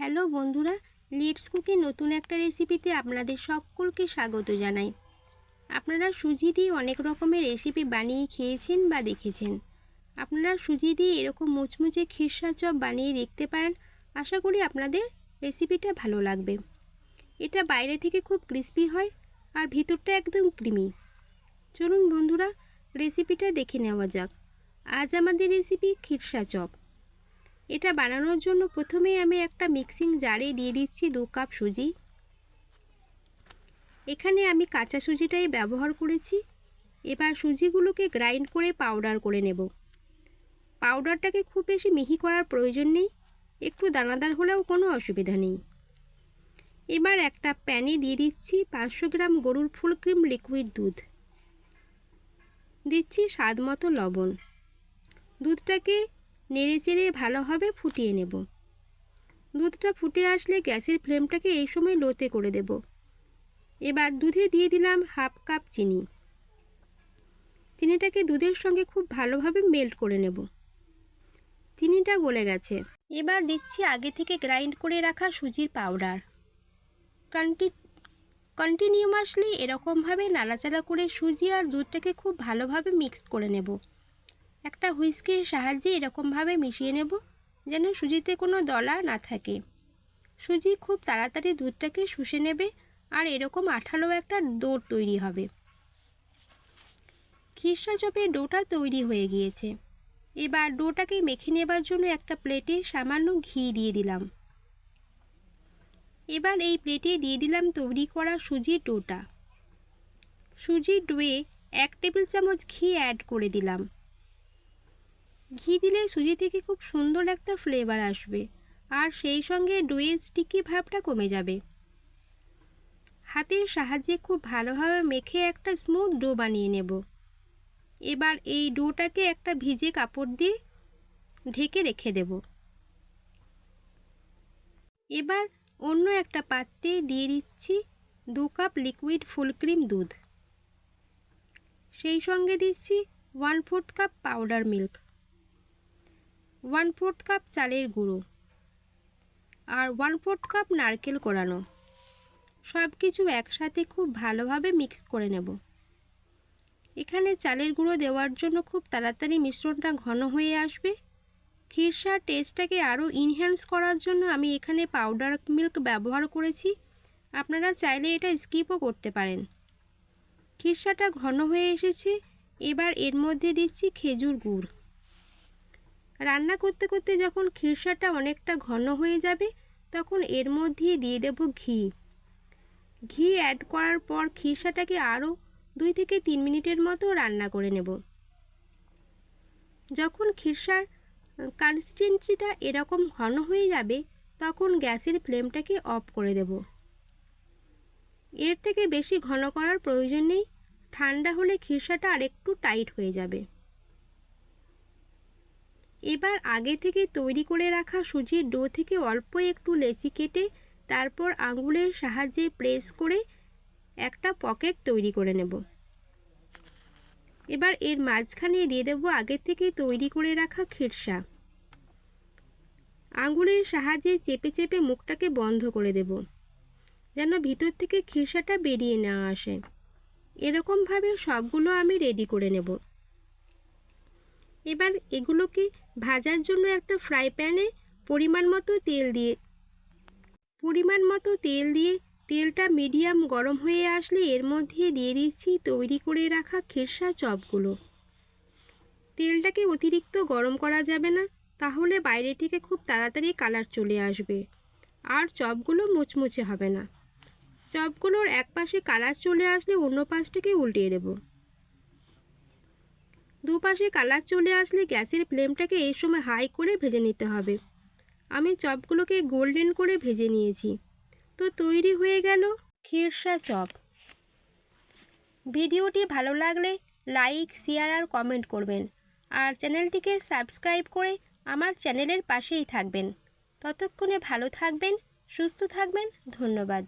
Hello বন্ধুরা let's cookie নতুন একটা রেসিপিতে আপনাদের সকলকে স্বাগত জানাই। আপনারা সুজি দিয়ে অনেক রকমের রেসিপি বানিয়ে খেয়েছেন বা দেখেছেন। আপনারা সুজি দিয়ে এরকম মুচমুচে খিরসা চপ বানিয়ে দেখতে পারেন, আশা করি আপনাদের রেসিপিটা ভালো লাগবে। এটা বাইরে থেকে খুব ক্রিস্পি হয় আর ভিতরটা একদম ক্রিমি চলুন বন্ধুরা রেসিপিটা দেখে নেওয়া যাক। আজ আমাদের রেসিপি খিরসা চপ। এটা বানানোর জন্য প্রথমেই আমি একটা মিক্সিং জারে দিয়ে দিচ্ছি দু কাপ সুজি। এখানে আমি কাঁচা সুজিটাই ব্যবহার করেছি। এবার সুজিগুলোকে গ্রাইন্ড করে পাউডার করে নেব। পাউডারটাকে খুব বেশি মিহি করার প্রয়োজন নেই, একটু দানাদার হলেও কোনো অসুবিধা নেই। এবার একটা প্যানে দিয়ে দিচ্ছি পাঁচশো গ্রাম গরুর ফুল ক্রিম লিকুইড দুধ। দিচ্ছি স্বাদ মতো লবণ। দুধটাকে নেড়ে চেড়ে ভালোভাবে ফুটিয়ে নেব। দুধটা ফুটে আসলে গ্যাসের ফ্লেমটাকে এই সময় লোতে করে দেব। এবার দুধে দিয়ে দিলাম হাফ কাপ চিনি। চিনিটাকে দুধের সঙ্গে খুব ভালোভাবে মেল্ট করে নেব। চিনিটা গলে গেছে। এবার দিচ্ছি আগে থেকে গ্রাইন্ড করে রাখা সুজির পাউডার। কন্টি কন্টিনিউমাসলি এরকমভাবে নাড়াচাড়া করে সুজি আর দুধটাকে খুব ভালোভাবে মিক্স করে নেব। একটা হুইস্কির সাহায্যে এরকমভাবে মিশিয়ে নেব, যেন সুজিতে কোনো দলা না থাকে। সুজি খুব তাড়াতাড়ি দুধটাকে শুষে নেবে আর এরকম আঠালো একটা ডো তৈরি হবে। খিরসা চপের ডোটা তৈরি হয়ে গিয়েছে। এবার ডোটাকে মেখে নেবার জন্য একটা প্লেটে সামান্য ঘি দিয়ে দিলাম। এবার এই প্লেটে দিয়ে দিলাম তৈরি করা সুজির ডোটা। সুজির ডোয়ে এক টেবিল চামচ ঘি অ্যাড করে দিলাম। ঘি দিলে সুজি থেকে খুব সুন্দর একটা ফ্লেভার আসবে। আর সেই সঙ্গে ডোয়ের স্টিকি ভাবটা কমে যাবে। হাতের সাহায্যে খুব ভালোভাবে মেখে একটা স্মুথ ডো বানিয়ে নেব। এবার এই ডোটাকে একটা ভিজে কাপড় দিয়ে ঢেকে রেখে দেব। এবার অন্য একটা পাত্রে দিয়ে দিচ্ছি দু কাপ লিকুইড ফুল ক্রিম দুধ। সেই সঙ্গে দিচ্ছি one fourth cup powder milk one fourth cup চালের গুঁড়ো আর ওয়ান ফোর্থ কাপ নারকেল কোরানো। সব কিছু একসাথে খুব ভালোভাবে মিক্স করে নেব। এখানে চালের গুঁড়ো দেওয়ার জন্য খুব তাড়াতাড়ি মিশ্রণটা ঘন হয়ে আসবে। খিরসার টেস্টটাকে আরও ইনহ্যান্স করার জন্য আমি এখানে পাউডার মিল্ক ব্যবহার করেছি। আপনারা চাইলে এটা স্কিপও করতে পারেন। খিরসাটা ঘন হয়ে এসেছে। এবার এর মধ্যে দিচ্ছি খেজুর গুড়। রান্না করতে করতে যখন খিরসাটা অনেকটা ঘন হয়ে যাবে, তখন এর মধ্যে দিয়ে দেব ঘি। ঘি অ্যাড করার পর খিরসাটাকে আরও দুই থেকে তিন মিনিটের মতো রান্না করে নেব। যখন খিরসার কনসিস্টেন্সিটা এরকম ঘন হয়ে যাবে, তখন গ্যাসের ফ্লেমটাকে অফ করে দেব। এর থেকে বেশি ঘন করার প্রয়োজন নেই, ঠান্ডা হলে খিরসাটা আরেকটু টাইট হয়ে যাবে। এবার আগে থেকে তৈরি করে রাখা সুজির ডো থেকে অল্প একটু লেচি কেটে তারপর আঙুলের সাহায্যে প্রেস করে একটা পকেট তৈরি করে নেব। এবার এর মাঝখানে দিয়ে দেবো আগে থেকে তৈরি করে রাখা খিরসা। আঙুলের সাহায্যে চেপে চেপে মুখটাকে বন্ধ করে দেব, যেন ভিতর থেকে খিরসাটা বেরিয়ে নেওয়া আসে। এরকমভাবে সবগুলো আমি রেডি করে নেব। এবার এগুলোকে ভাজার জন্য একটা ফ্রাই প্যানে পরিমাণ মতো তেল দিয়ে, পরিমাণ মতো তেল দিয়ে তেলটা মিডিয়াম গরম হয়ে আসলে এর মধ্যে দিয়ে দিচ্ছি তৈরি করে রাখা খেরসা চপগুলো। তেলটাকে অতিরিক্ত গরম করা যাবে না, তাহলে বাইরে থেকে খুব তাড়াতাড়ি কালার চলে আসবে আর চপগুলো মুচমুচে হবে না। চপগুলোর এক পাশে কালার চলে আসলে অন্য পাশটাকে উল্টিয়ে দেবো। দুপাশে কালার চলে আসলে গ্যাসের ফ্লেমটাকে এই সময় হাই করে ভেজে নিতে হবে। আমি চপগুলোকে গোল্ডেন করে ভেজে নিয়েছি। তো তৈরি হয়ে গেল খিরসা চপ। ভিডিওটি ভালো লাগলে লাইক, শেয়ার আর কমেন্ট করবেন। আর চ্যানেলটিকে সাবস্ক্রাইব করে আমার চ্যানেলের পাশেই থাকবেন। ততক্ষণে ভালো থাকবেন, সুস্থ থাকবেন, ধন্যবাদ।